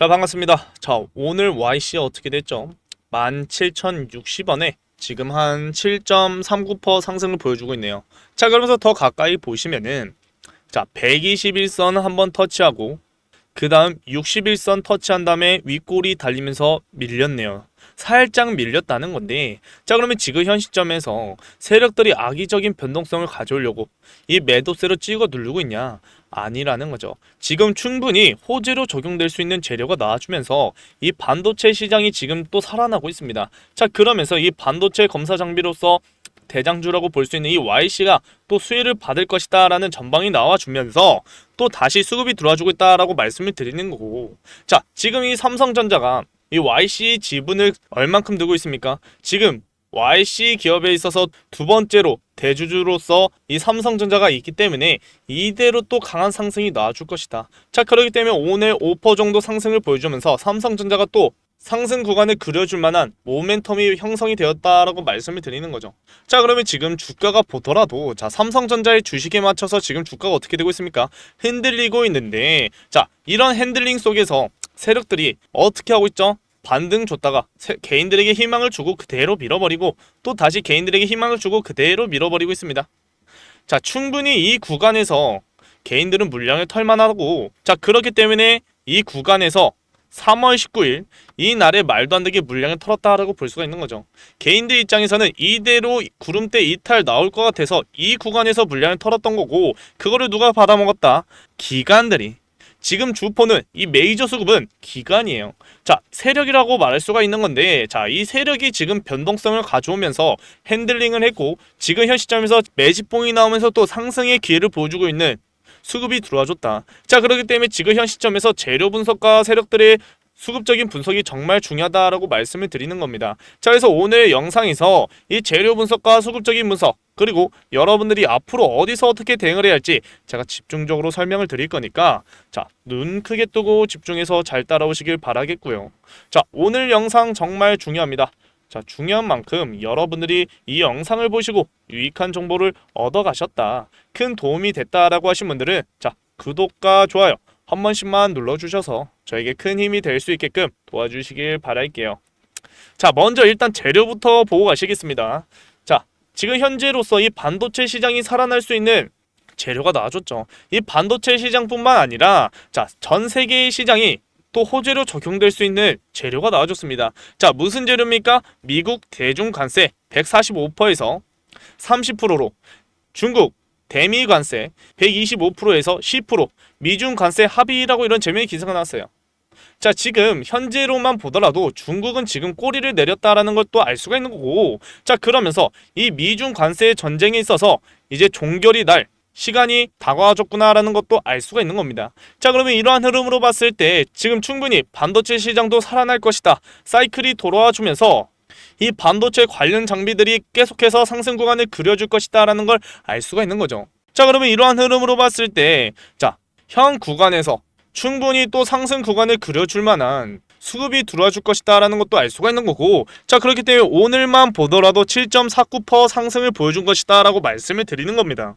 자 반갑습니다. 자 오늘 YC 어떻게 됐죠? 17,060원에 지금 한 7.39% 상승을 보여주고 있네요. 자 그러면서 더 가까이 보시면은 자 121선 한번 터치하고 그 다음 61선 터치한 다음에 윗골이 달리면서 밀렸네요. 살짝 밀렸다는 건데 자 그러면 지금 현 시점에서 세력들이 악의적인 변동성을 가져오려고 이 매도세로 찍어 누르고 있냐 아니라는 거죠. 지금 충분히 호재로 적용될 수 있는 재료가 나와주면서 이 반도체 시장이 지금 또 살아나고 있습니다. 자 그러면서 이 반도체 검사 장비로서 대장주라고 볼 수 있는 이 YC가 또 수혜를 받을 것이다 라는 전방이 나와주면서 또 다시 수급이 들어와주고 있다라고 말씀을 드리는 거고 자 지금 이 삼성전자가 이 YC 지분을 얼만큼 두고 있습니까? 지금 YC 기업에 있어서 두 번째로 대주주로서 이 삼성전자가 있기 때문에 이대로 또 강한 상승이 나와줄 것이다. 자 그렇기 때문에 오늘 5% 정도 상승을 보여주면서 삼성전자가 또 상승 구간을 그려줄 만한 모멘텀이 형성이 되었다라고 말씀을 드리는 거죠. 자 그러면 지금 주가가 보더라도 자 삼성전자의 주식에 맞춰서 지금 주가가 어떻게 되고 있습니까? 흔들리고 있는데 자 이런 핸들링 속에서 세력들이 어떻게 하고 있죠? 반등 줬다가 세- 개인들에게 희망을 주고 그대로 밀어버리고 또 다시 개인들에게 희망을 주고 그대로 밀어버리고 있습니다. 자 충분히 이 구간에서 개인들은 물량을 털만하고 자 그렇기 때문에 이 구간에서 3월 19일 이 날에 말도 안 되게 물량을 털었다라고 볼 수가 있는 거죠. 개인들 입장에서는 이대로 구름대 이탈 나올 것 같아서 이 구간에서 물량을 털었던 거고 그거를 누가 받아먹었다? 기관들이. 지금 주포는 이 메이저 수급은 기관이에요. 자, 세력이라고 말할 수가 있는 건데, 자, 이 세력이 지금 변동성을 가져오면서 핸들링을 했고, 지금 현 시점에서 매집봉이 나오면서 또 상승의 기회를 보여주고 있는 수급이 들어와줬다. 자, 그렇기 때문에 지금 현 시점에서 재료 분석과 세력들의 수급적인 분석이 정말 중요하다라고 말씀을 드리는 겁니다. 자, 그래서 오늘 영상에서 이 재료 분석과 수급적인 분석, 그리고 여러분들이 앞으로 어디서 어떻게 대응을 해야 할지 제가 집중적으로 설명을 드릴 거니까 자, 눈 크게 뜨고 집중해서 잘 따라오시길 바라겠고요. 자, 오늘 영상 정말 중요합니다. 자, 중요한 만큼 여러분들이 이 영상을 보시고 유익한 정보를 얻어 가셨다. 큰 도움이 됐다라고 하신 분들은 자, 구독과 좋아요 한 번씩만 눌러 주셔서 저에게 큰 힘이 될 수 있게끔 도와주시길 바랄게요. 자, 먼저 일단 재료부터 보고 가시겠습니다. 자, 지금 현재로서 이 반도체 시장이 살아날 수 있는 재료가 나와줬죠. 이 반도체 시장뿐만 아니라 자, 전 세계의 시장이 또 호재로 적용될 수 있는 재료가 나와줬습니다. 자, 무슨 재료입니까? 미국 대중 관세 145%에서 30%로 중국 대미 관세 125%에서 10% 미중 관세 합의라고 이런 재미의 기사가 나왔어요. 자, 지금 현재로만 보더라도 중국은 지금 꼬리를 내렸다라는 걸 또 알 수가 있는 거고. 자, 그러면서 이 미중 관세 전쟁에 있어서 이제 종결이 날 시간이 다가와줬구나라는 것도 알 수가 있는 겁니다. 자, 그러면 이러한 흐름으로 봤을 때 지금 충분히 반도체 시장도 살아날 것이다. 사이클이 돌아와 주면서 이 반도체 관련 장비들이 계속해서 상승 구간을 그려줄 것이다라는 걸 알 수가 있는 거죠. 자, 그러면 이러한 흐름으로 봤을 때, 자, 현 구간에서 충분히 또 상승 구간을 그려줄 만한 수급이 들어와 줄 것이다라는 것도 알 수가 있는 거고 자 그렇기 때문에 오늘만 보더라도 7.49% 상승을 보여준 것이다라고 말씀을 드리는 겁니다.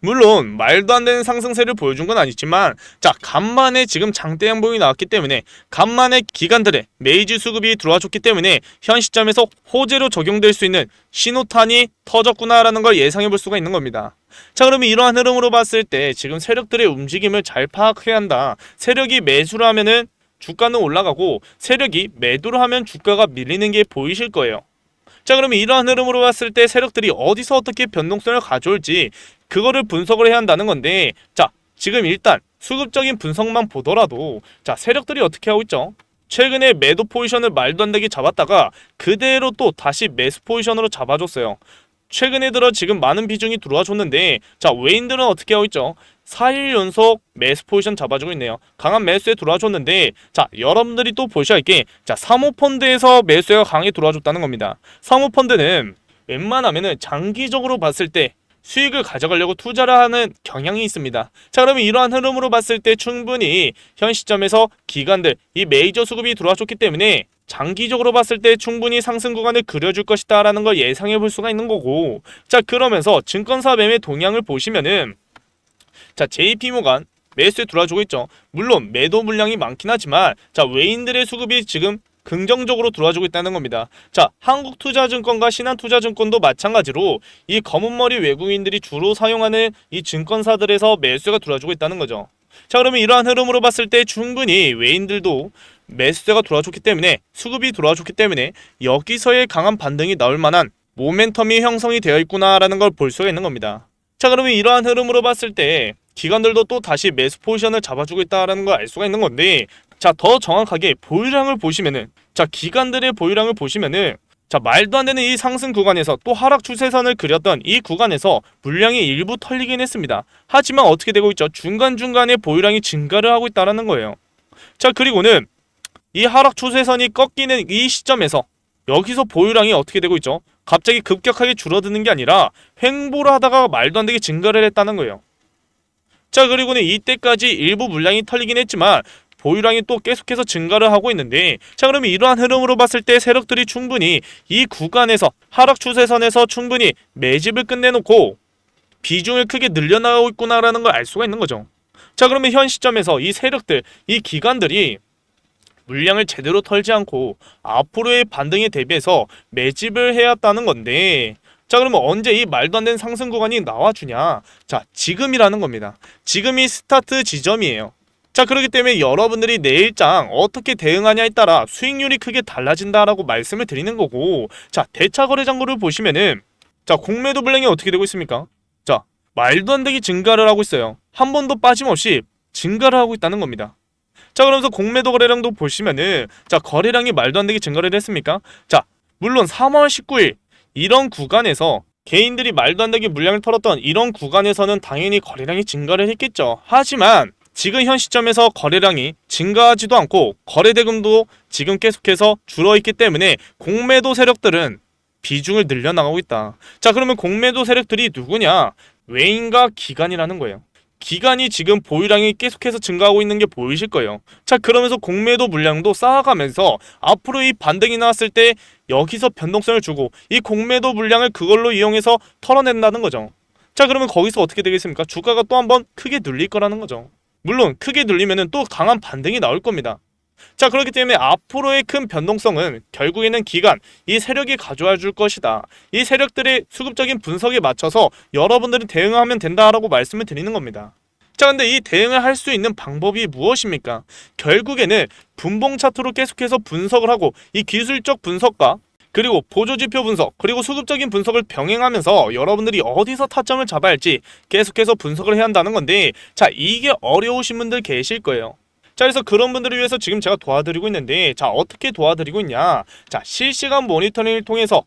물론 말도 안 되는 상승세를 보여준 건 아니지만 자 간만에 지금 장대 양봉이 나왔기 때문에 간만에 기관들의 메이지 수급이 들어와 줬기 때문에 현 시점에서 호재로 적용될 수 있는 신호탄이 터졌구나라는 걸 예상해 볼 수가 있는 겁니다. 자 그러면 이러한 흐름으로 봤을 때 지금 세력들의 움직임을 잘 파악해야 한다. 세력이 매수를 하면은 주가는 올라가고 세력이 매도를 하면 주가가 밀리는 게 보이실 거예요. 자 그러면 이러한 흐름으로 봤을 때 세력들이 어디서 어떻게 변동성을 가져올지 그거를 분석을 해야 한다는 건데 자 지금 일단 수급적인 분석만 보더라도 자 세력들이 어떻게 하고 있죠? 최근에 매도 포지션을 말도 안 되게 잡았다가 그대로 또 다시 매수 포지션으로 잡아줬어요. 최근에 들어 지금 많은 비중이 들어와 줬는데 자 외인들은 어떻게 하고 있죠? 4일 연속 매수 포지션 잡아주고 있네요. 강한 매수에 들어와 줬는데 자 여러분들이 또 보셔야 할 게 자 사모펀드에서 매수가 강하게 들어와 줬다는 겁니다. 사모펀드는 웬만하면은 장기적으로 봤을 때 수익을 가져가려고 투자를 하는 경향이 있습니다. 자, 그러면 이러한 흐름으로 봤을 때 충분히 현 시점에서 기관들 이 메이저 수급이 들어와 줬기 때문에 장기적으로 봤을 때 충분히 상승 구간을 그려줄 것이다 라는 걸 예상해 볼 수가 있는 거고 자 그러면서 증권사 매매 동향을 보시면은 자 JP모간 매수에 들어와주고 있죠. 물론 매도 물량이 많긴 하지만 자 외인들의 수급이 지금 긍정적으로 들어와주고 있다는 겁니다. 자 한국투자증권과 신한투자증권도 마찬가지로 이 검은머리 외국인들이 주로 사용하는 이 증권사들에서 매수가 들어와주고 있다는 거죠. 자 그러면 이러한 흐름으로 봤을 때 충분히 외인들도 매수세가 들어와줬기 때문에 수급이 들어와줬기 때문에 여기서의 강한 반등이 나올 만한 모멘텀이 형성이 되어 있구나라는 걸 볼 수가 있는 겁니다. 자 그러면 이러한 흐름으로 봤을 때 기관들도 또 다시 매수 포지션을 잡아주고 있다라는 걸 알 수가 있는 건데 자 더 정확하게 보유량을 보시면은 자 기관들의 보유량을 보시면은 자 말도 안 되는 이 상승 구간에서 또 하락 추세선을 그렸던 이 구간에서 물량이 일부 털리긴 했습니다. 하지만 어떻게 되고 있죠? 중간중간에 보유량이 증가를 하고 있다라는 거예요. 자 그리고는 이 하락 추세선이 꺾이는 이 시점에서 여기서 보유량이 어떻게 되고 있죠? 갑자기 급격하게 줄어드는 게 아니라 횡보를 하다가 말도 안 되게 증가를 했다는 거예요. 자 그리고는 이때까지 일부 물량이 털리긴 했지만 보유량이 또 계속해서 증가를 하고 있는데 자 그러면 이러한 흐름으로 봤을 때 세력들이 충분히 이 구간에서 하락 추세선에서 충분히 매집을 끝내놓고 비중을 크게 늘려나가고 있구나라는 걸 알 수가 있는 거죠. 자 그러면 현 시점에서 이 세력들 이 기관들이 물량을 제대로 털지 않고 앞으로의 반등에 대비해서 매집을 해왔다는 건데. 자 그러면 언제 이 말도 안 되는 상승 구간이 나와주냐? 자 지금이라는 겁니다. 지금이 스타트 지점이에요. 자 그렇기 때문에 여러분들이 내일장 어떻게 대응하냐에 따라 수익률이 크게 달라진다라고 말씀을 드리는 거고. 자 대차 거래 잔고를 보시면은 자 공매도 물량이 어떻게 되고 있습니까? 자 말도 안 되게 증가를 하고 있어요. 한 번도 빠짐없이 증가를 하고 있다는 겁니다 자 그러면서 공매도 거래량도 보시면은 자 거래량이 말도 안 되게 증가를 했습니까? 자 물론 3월 19일 이런 구간에서 개인들이 말도 안 되게 물량을 털었던 이런 구간에서는 당연히 거래량이 증가를 했겠죠. 하지만 지금 현 시점에서 거래량이 증가하지도 않고 거래 대금도 지금 계속해서 줄어 있기 때문에 공매도 세력들은 비중을 늘려나가고 있다. 자 그러면 공매도 세력들이 누구냐? 외인과 기관이라는 거예요. 기간이 지금 보유량이 계속해서 증가하고 있는 게 보이실 거예요. 자, 그러면서 공매도 물량도 쌓아가면서 앞으로 이 반등이 나왔을 때 여기서 변동성을 주고 이 공매도 물량을 그걸로 이용해서 털어낸다는 거죠. 자, 그러면 거기서 어떻게 되겠습니까? 주가가 또 한번 크게 눌릴 거라는 거죠. 물론 크게 눌리면은 또 강한 반등이 나올 겁니다. 자, 그렇기 때문에 앞으로의 큰 변동성은 결국에는 기간, 이 세력이 가져와 줄 것이다. 이 세력들의 수급적인 분석에 맞춰서 여러분들이 대응하면 된다라고 말씀을 드리는 겁니다. 자, 근데 이 대응을 할 수 있는 방법이 무엇입니까? 결국에는 분봉 차트로 계속해서 분석을 하고 이 기술적 분석과 그리고 보조지표 분석, 그리고 수급적인 분석을 병행하면서 여러분들이 어디서 타점을 잡아야 할지 계속해서 분석을 해야 한다는 건데, 자, 이게 어려우신 분들 계실 거예요. 자, 그래서 그런 분들을 위해서 지금 제가 도와드리고 있는데, 자, 어떻게 도와드리고 있냐? 자, 실시간 모니터링을 통해서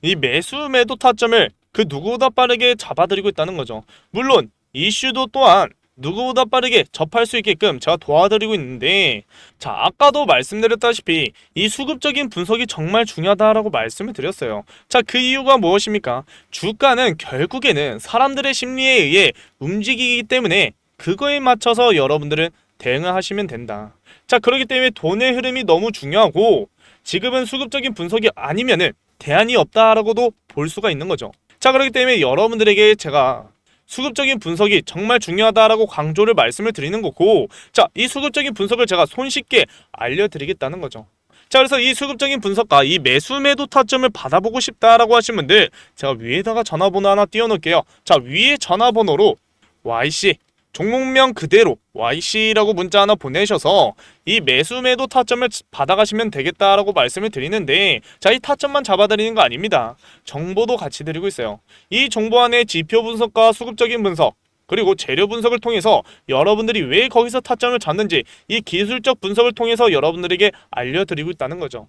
이 매수 매도 타점을 그 누구보다 빠르게 잡아드리고 있다는 거죠. 물론, 이슈도 또한 누구보다 빠르게 접할 수 있게끔 제가 도와드리고 있는데 자 아까도 말씀드렸다시피 이 수급적인 분석이 정말 중요하다라고 말씀을 드렸어요 자 그 이유가 무엇입니까 주가는 결국에는 사람들의 심리에 의해 움직이기 때문에 그거에 맞춰서 여러분들은 대응을 하시면 된다. 자 그렇기 때문에 돈의 흐름이 너무 중요하고 지금은 수급적인 분석이 아니면은 대안이 없다라고도 볼 수가 있는 거죠. 자 그렇기 때문에 여러분들에게 제가 수급적인 분석이 정말 중요하다라고 강조를 말씀을 드리는 거고 자 이 수급적인 분석을 제가 손쉽게 알려드리겠다는 거죠. 자 그래서 이 수급적인 분석과 이 매수 매도 타점을 받아보고 싶다라고 하신 분들 제가 위에다가 전화번호 하나 띄워놓을게요. 자 위에 전화번호로 YC 종목명 그대로 YC라고 문자 하나 보내셔서 이 매수 매도 타점을 받아가시면 되겠다라고 말씀을 드리는데 자 이 타점만 잡아드리는 거 아닙니다. 정보도 같이 드리고 있어요. 이 정보 안에 지표 분석과 수급적인 분석 그리고 재료 분석을 통해서 여러분들이 왜 거기서 타점을 잡는지 이 기술적 분석을 통해서 여러분들에게 알려드리고 있다는 거죠.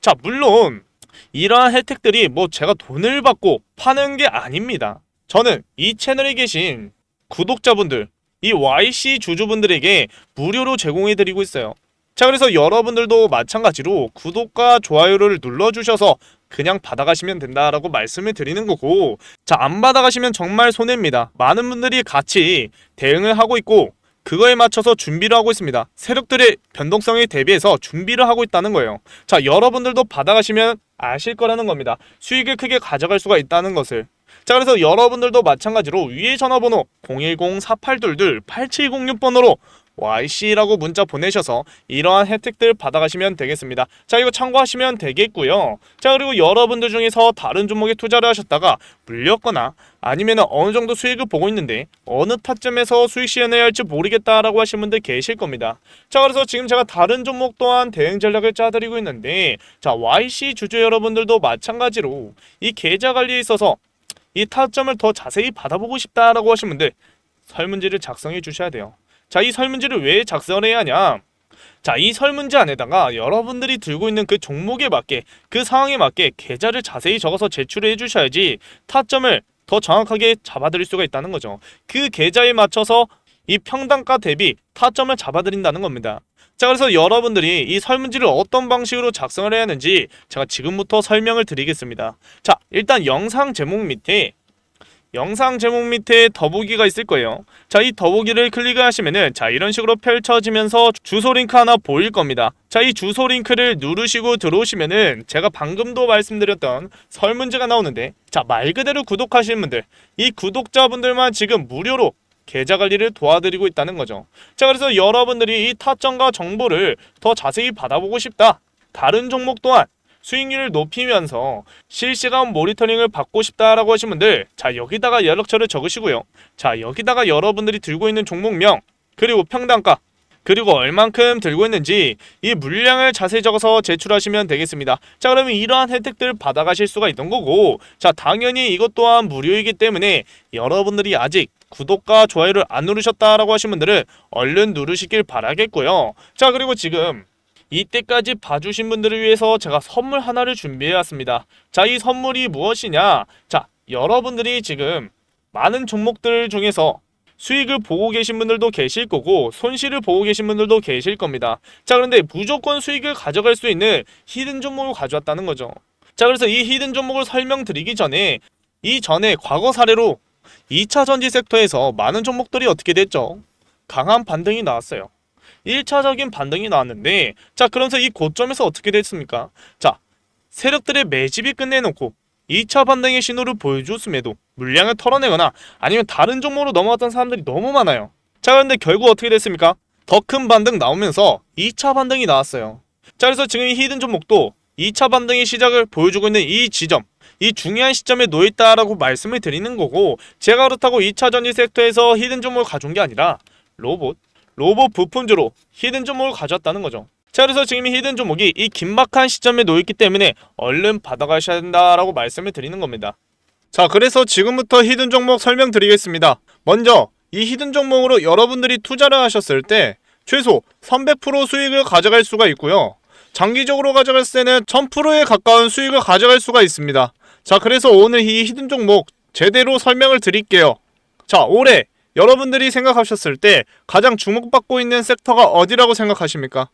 자 물론 이러한 혜택들이 뭐 제가 돈을 받고 파는 게 아닙니다. 저는 이 채널에 계신 구독자분들, 이 YC 주주분들에게 무료로 제공해드리고 있어요. 자, 그래서 여러분들도 마찬가지로 구독과 좋아요를 눌러주셔서 그냥 받아가시면 된다라고 말씀을 드리는 거고, 자, 안 받아가시면 정말 손해입니다. 많은 분들이 같이 대응을 하고 있고, 그거에 맞춰서 준비를 하고 있습니다. 세력들의 변동성에 대비해서 준비를 하고 있다는 거예요. 자, 여러분들도 받아가시면 아실 거라는 겁니다. 수익을 크게 가져갈 수가 있다는 것을. 자, 그래서 여러분들도 마찬가지로 위에 전화번호 010-4822-8706번으로 YC라고 문자 보내셔서 이러한 혜택들 받아가시면 되겠습니다. 자, 이거 참고하시면 되겠고요. 자, 그리고 여러분들 중에서 다른 종목에 투자를 하셨다가 물렸거나 아니면 어느 정도 수익을 보고 있는데 어느 타점에서 수익 실현해야 할지 모르겠다라고 하신 분들 계실 겁니다. 자, 그래서 지금 제가 다른 종목 또한 대응 전략을 짜드리고 있는데 자, YC 주주 여러분들도 마찬가지로 이 계좌 관리에 있어서 이 타점을 더 자세히 받아보고 싶다라고 하신 분들 설문지를 작성해 주셔야 돼요. 자, 이 설문지를 왜 작성을 해야 하냐? 자, 이 설문지 안에다가 여러분들이 들고 있는 그 종목에 맞게 그 상황에 맞게 계좌를 자세히 적어서 제출해 주셔야지 타점을 더 정확하게 잡아드릴 수가 있다는 거죠. 그 계좌에 맞춰서 이 평단가 대비 타점을 잡아드린다는 겁니다. 자, 그래서 여러분들이 이 설문지를 어떤 방식으로 작성을 해야 하는지 제가 지금부터 설명을 드리겠습니다. 자, 일단 영상 제목 밑에 영상 제목 밑에 더보기가 있을 거예요. 자, 이 더보기를 클릭하시면은 자, 이런 식으로 펼쳐지면서 주소 링크 하나 보일 겁니다. 자, 이 주소 링크를 누르시고 들어오시면은 제가 방금도 말씀드렸던 설문지가 나오는데 자, 말 그대로 구독하시는 분들, 이 구독자분들만 지금 무료로 계좌 관리를 도와드리고 있다는 거죠. 자, 그래서 여러분들이 이 타점과 정보를 더 자세히 받아보고 싶다. 다른 종목 또한 수익률을 높이면서 실시간 모니터링을 받고 싶다라고 하신 분들 자 여기다가 연락처를 적으시고요 자 여기다가 여러분들이 들고 있는 종목명 그리고 평단가 그리고 얼만큼 들고 있는지 이 물량을 자세히 적어서 제출하시면 되겠습니다 자 그러면 이러한 혜택들을 받아가실 수가 있던 거고 자 당연히 이것 또한 무료이기 때문에 여러분들이 아직 구독과 좋아요를 안 누르셨다라고 하신 분들은 얼른 누르시길 바라겠고요 자 그리고 지금 이때까지 봐주신 분들을 위해서 제가 선물 하나를 준비해왔습니다. 자, 이 선물이 무엇이냐? 자, 여러분들이 지금 많은 종목들 중에서 수익을 보고 계신 분들도 계실 거고 손실을 보고 계신 분들도 계실 겁니다. 자, 그런데 무조건 수익을 가져갈 수 있는 히든 종목을 가져왔다는 거죠. 자, 그래서 이 히든 종목을 설명드리기 전에 이 전에 과거 사례로 2차 전지 섹터에서 많은 종목들이 어떻게 됐죠? 강한 반등이 나왔어요. 1차적인 반등이 나왔는데 자 그러면서 이 고점에서 어떻게 됐습니까? 자 세력들의 매집이 끝내놓고 2차 반등의 신호를 보여줬음에도 물량을 털어내거나 아니면 다른 종목으로 넘어갔던 사람들이 너무 많아요. 자 그런데 결국 어떻게 됐습니까? 더 큰 반등 나오면서 2차 반등이 나왔어요. 자 그래서 지금 이 히든 종목도 2차 반등의 시작을 보여주고 있는 이 지점 이 중요한 시점에 놓여있다라고 말씀을 드리는 거고 제가 그렇다고 2차 전지 섹터에서 히든 종목을 가져온 게 아니라 로봇 로봇 부품주로 히든 종목을 가져왔다는 거죠. 자 그래서 지금 이 히든 종목이 이 긴박한 시점에 놓였기 때문에 얼른 받아가셔야 된다라고 말씀을 드리는 겁니다. 자 그래서 지금부터 히든 종목 설명드리겠습니다. 먼저 이 히든 종목으로 여러분들이 투자를 하셨을 때 최소 300% 수익을 가져갈 수가 있고요. 장기적으로 가져갔을 때는 1000%에 가까운 수익을 가져갈 수가 있습니다. 자 그래서 오늘 이 히든 종목 제대로 설명을 드릴게요. 자 올해 여러분들이 생각하셨을 때 가장 주목받고 있는 섹터가 어디라고 생각하십니까?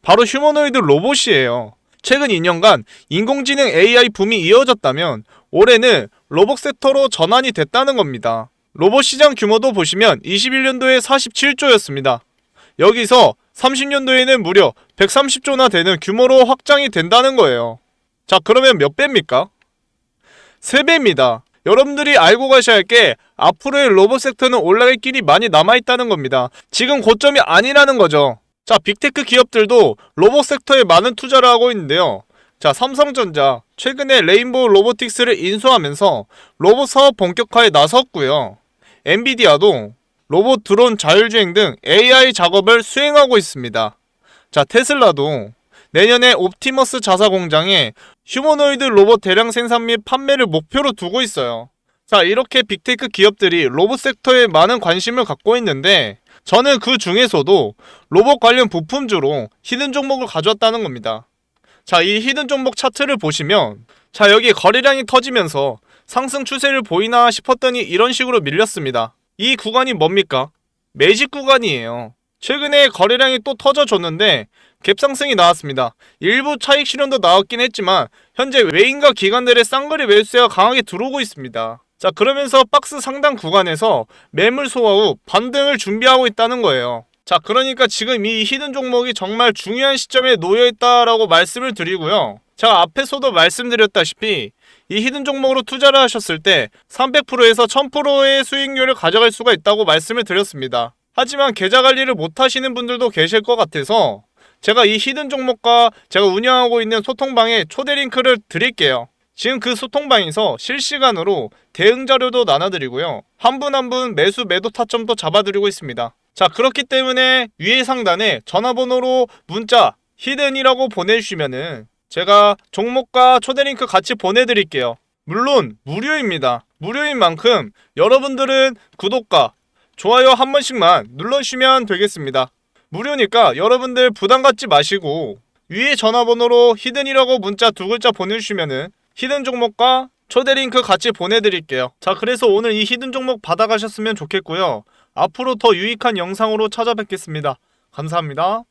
바로 휴머노이드 로봇이에요. 최근 2년간 인공지능 AI 붐이 이어졌다면 올해는 로봇 섹터로 전환이 됐다는 겁니다. 로봇 시장 규모도 보시면 21년도에 47조였습니다. 여기서 30년도에는 무려 130조나 되는 규모로 확장이 된다는 거예요. 자, 그러면 몇 배입니까? 3배입니다. 여러분들이 알고 가셔야 할 게 앞으로의 로봇 섹터는 올라갈 길이 많이 남아있다는 겁니다. 지금 고점이 아니라는 거죠. 자, 빅테크 기업들도 로봇 섹터에 많은 투자를 하고 있는데요. 자, 삼성전자 최근에 레인보우 로보틱스를 인수하면서 로봇 사업 본격화에 나섰고요. 엔비디아도 로봇 드론 자율주행 등 AI 작업을 수행하고 있습니다. 자, 테슬라도 내년에 옵티머스 자사 공장에 휴머노이드 로봇 대량 생산 및 판매를 목표로 두고 있어요. 자, 이렇게 빅테크 기업들이 로봇 섹터에 많은 관심을 갖고 있는데 저는 그 중에서도 로봇 관련 부품주로 히든 종목을 가져왔다는 겁니다. 자, 이 히든 종목 차트를 보시면 자, 여기 거래량이 터지면서 상승 추세를 보이나 싶었더니 이런 식으로 밀렸습니다. 이 구간이 뭡니까? 매직 구간이에요. 최근에 거래량이 또 터져줬는데 갭상승이 나왔습니다. 일부 차익 실현도 나왔긴 했지만 현재 외인과 기관들의 쌍거리 매수세가 강하게 들어오고 있습니다. 자 그러면서 박스 상단 구간에서 매물 소화 후 반등을 준비하고 있다는 거예요. 자 그러니까 지금 이 히든 종목이 정말 중요한 시점에 놓여 있다라고 말씀을 드리고요. 제가 앞에서도 말씀드렸다시피 이 히든 종목으로 투자를 하셨을 때 300%에서 1000%의 수익률을 가져갈 수가 있다고 말씀을 드렸습니다. 하지만 계좌 관리를 못 하시는 분들도 계실 것 같아서 제가 이 히든 종목과 제가 운영하고 있는 소통방에 초대 링크를 드릴게요. 지금 그 소통방에서 실시간으로 대응 자료도 나눠드리고요. 한 분 한 분 매수 매도 타점도 잡아드리고 있습니다. 자, 그렇기 때문에 위에 상단에 전화번호로 문자 히든이라고 보내주시면은 제가 종목과 초대 링크 같이 보내드릴게요. 물론 무료입니다. 무료인 만큼 여러분들은 구독과 좋아요 한 번씩만 눌러주시면 되겠습니다. 무료니까 여러분들 부담 갖지 마시고 위에 전화번호로 히든이라고 문자 두 글자 보내주시면은 히든 종목과 초대 링크 같이 보내드릴게요. 자, 그래서 오늘 이 히든 종목 받아가셨으면 좋겠고요. 앞으로 더 유익한 영상으로 찾아뵙겠습니다. 감사합니다.